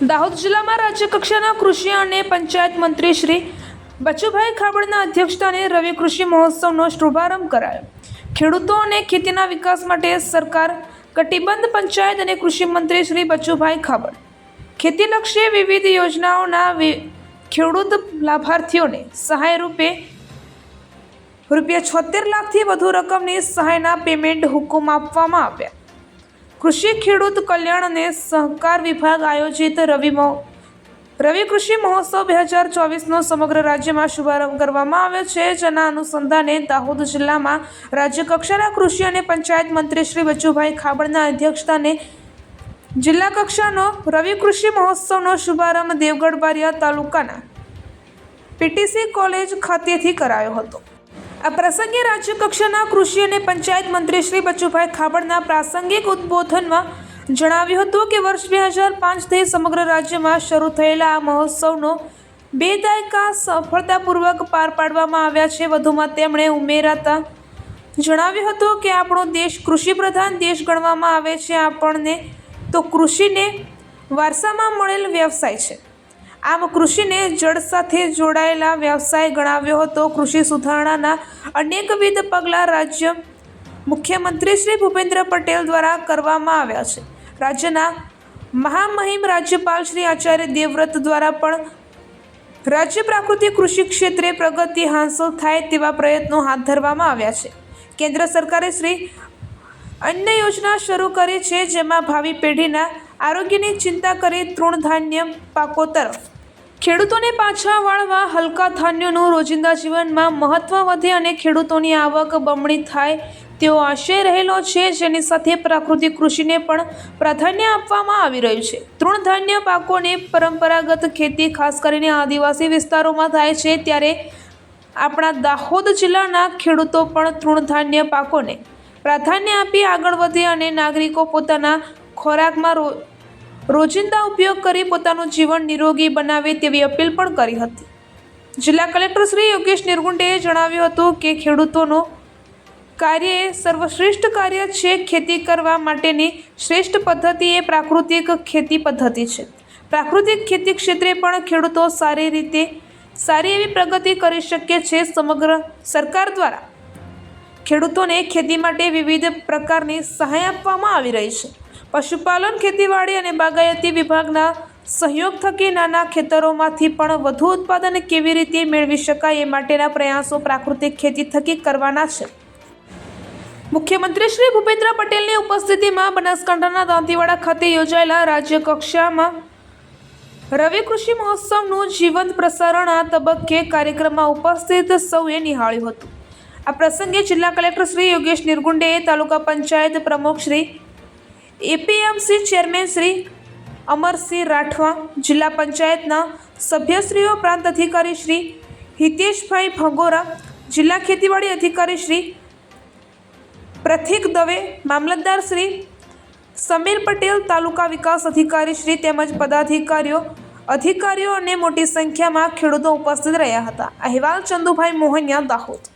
દાહોદ જિલ્લામાં રાજ્ય કક્ષાના કૃષિ અને પંચાયત મંત્રી શ્રી બચુભાઈ ખાબડના અધ્યક્ષસ્થાને રવિ કૃષિ મહોત્સવનો શુભારંભ કરાયો. ખેડૂતો અને ખેતીના વિકાસ માટે સરકાર કટિબંધ પંચાયત અને કૃષિ મંત્રી શ્રી બચુભાઈ ખાબડ. ખેતીલક્ષી વિવિધ યોજનાઓના ખેડૂત લાભાર્થીઓને સહાય રૂપે રૂપિયા છોતેર લાખથી વધુ રકમની સહાયના પેમેન્ટ હુકમ આપવામાં આવ્યા. કૃષિ ખેડૂત કલ્યાણ અને સહકાર વિભાગ આયોજિત રવિ રવિ કૃષિ મહોત્સવ બે હજાર ચોવીસનો સમગ્ર રાજ્યમાં શુભારંભ કરવામાં આવ્યો છે. જેના અનુસંધાને દાહોદ જિલ્લામાં રાજ્ય કક્ષાના કૃષિ અને પંચાયત મંત્રી શ્રી બચુભાઈ ખાબડના અધ્યક્ષસ્થાને જિલ્લા કક્ષાનો રવિ કૃષિ મહોત્સવનો શુભારંભ દેવગઢ બારિયા તાલુકાના પીટીસી કોલેજ ખાતેથી કરાયો હતો. આ પ્રસંગે રાજ્ય કક્ષાના કૃષિ અને પંચાયત મંત્રી શ્રી બચુભાઈ ખાબડના પ્રાસંગિક ઉદ્બોધનમાં જણાવ્યું હતું કે વર્ષ બે હજાર પાંચથી સમગ્ર રાજ્યમાં શરૂ થયેલા આ મહોત્સવનો બે દાયકા સફળતાપૂર્વક પાર પાડવામાં આવ્યા છે. વધુમાં તેમણે ઉમેરાતા જણાવ્યું હતું કે આપણો દેશ કૃષિ પ્રધાન દેશ ગણવામાં આવે છે. આપણને તો કૃષિને વારસામાં મળેલ વ્યવસાય છે. આમ કૃષિને જળ સાથે જોડાયેલા વ્યવસાય ગણાવ્યો હતો. કૃષિ સુધારણાના અનેકવિધ પગલાં રાજ્ય મુખ્યમંત્રી શ્રી ભૂપેન્દ્ર પટેલ દ્વારા કરવામાં આવ્યા છે. રાજ્યના મહામહિમ રાજ્યપાલ શ્રી આચાર્ય દેવવ્રત દ્વારા પણ રાજ્ય પ્રાકૃતિક કૃષિ ક્ષેત્રે પ્રગતિ હાંસલ થાય તેવા પ્રયત્નો હાથ ધરવામાં આવ્યા છે. કેન્દ્ર સરકારે શ્રી અન્ય યોજના શરૂ કરી છે, જેમાં ભાવિ પેઢીના આરોગ્યની ચિંતા કરી તૃણધાન્ય પાકો તરફ ખેડૂતોને પાછા વાળવા હલકા ધાન્યોનું રોજિંદા જીવનમાં મહત્ત્વ વધે અને ખેડૂતોની આવક બમણી થાય તેવો આશય રહેલો છે, જેની સાથે પ્રાકૃતિક કૃષિને પણ પ્રાધાન્ય આપવામાં આવી રહ્યું છે. તૃણધાન્ય પાકોની પરંપરાગત ખેતી ખાસ કરીને આદિવાસી વિસ્તારોમાં થાય છે, ત્યારે આપણા દાહોદ જિલ્લાના ખેડૂતો પણ તૃણધાન્ય પાકોને પ્રાધાન્ય આપી આગળ વધે અને નાગરિકો પોતાના ખોરાકમાં રો રોજિંદા ઉપયોગ કરી પોતાનું જીવન નિરોગી બનાવે તેવી અપીલ પણ કરી હતી. જિલ્લા કલેક્ટર શ્રી યોગેશ નિર્ગુંડેએ જણાવ્યું હતું કે ખેડૂતોનું કાર્ય એ સર્વશ્રેષ્ઠ કાર્ય છે. ખેતી કરવા માટેની શ્રેષ્ઠ પદ્ધતિ એ પ્રાકૃતિક ખેતી પદ્ધતિ છે. પ્રાકૃતિક ખેતી ક્ષેત્રે પણ ખેડૂતો સારી રીતે સારી એવી પ્રગતિ કરી શકે છે. સમગ્ર સરકાર દ્વારા ખેડૂતોને ખેતી માટે વિવિધ પ્રકારની સહાય આપવામાં આવી રહી છે. પશુપાલન, ખેતીવાડી અને બાગાયતી વિભાગના સહયોગ થકી નાના ખેતરોમાંથી પણ વધુ ઉત્પાદન કેવી રીતે મેળવી શકાય એ માટેના પ્રયાસો પ્રાકૃતિક ખેતી થકી કરવાના છે. મુખ્યમંત્રી શ્રી ભૂપેન્દ્ર પટેલની ઉપસ્થિતિમાં બનાસકાંઠાના દાંતીવાડા ખાતે યોજાયેલા રાજ્ય કક્ષામાં રવિ કૃષિ મહોત્સવનું જીવંત પ્રસારણ આ તબક્કે કાર્યક્રમમાં ઉપસ્થિત સૌએ નિહાળ્યું હતું. આ પ્રસંગે જિલ્લા કલેક્ટર શ્રી યોગેશ નિર્ગુંડેએ તાલુકા પંચાયત પ્રમુખ શ્રી એપીએમસી ચેરમેન શ્રી અમરસિંહ રાઠવા, જિલ્લા પંચાયતના સભ્યશ્રીઓ, પ્રાંત અધિકારી શ્રી હિતેશભાઈ ભંગોરા, જિલ્લા ખેતીવાડી અધિકારી શ્રી પ્રથિક દવે, મામલતદાર શ્રી સમીર પટેલ, તાલુકા વિકાસ અધિકારી શ્રી તેમજ પદાધિકારીઓ, અધિકારીઓ અને મોટી સંખ્યામાં ખેડૂતો ઉપસ્થિત રહ્યા હતા. અહેવાલ ચંદુભાઈ મોહનિયા દાહોદ.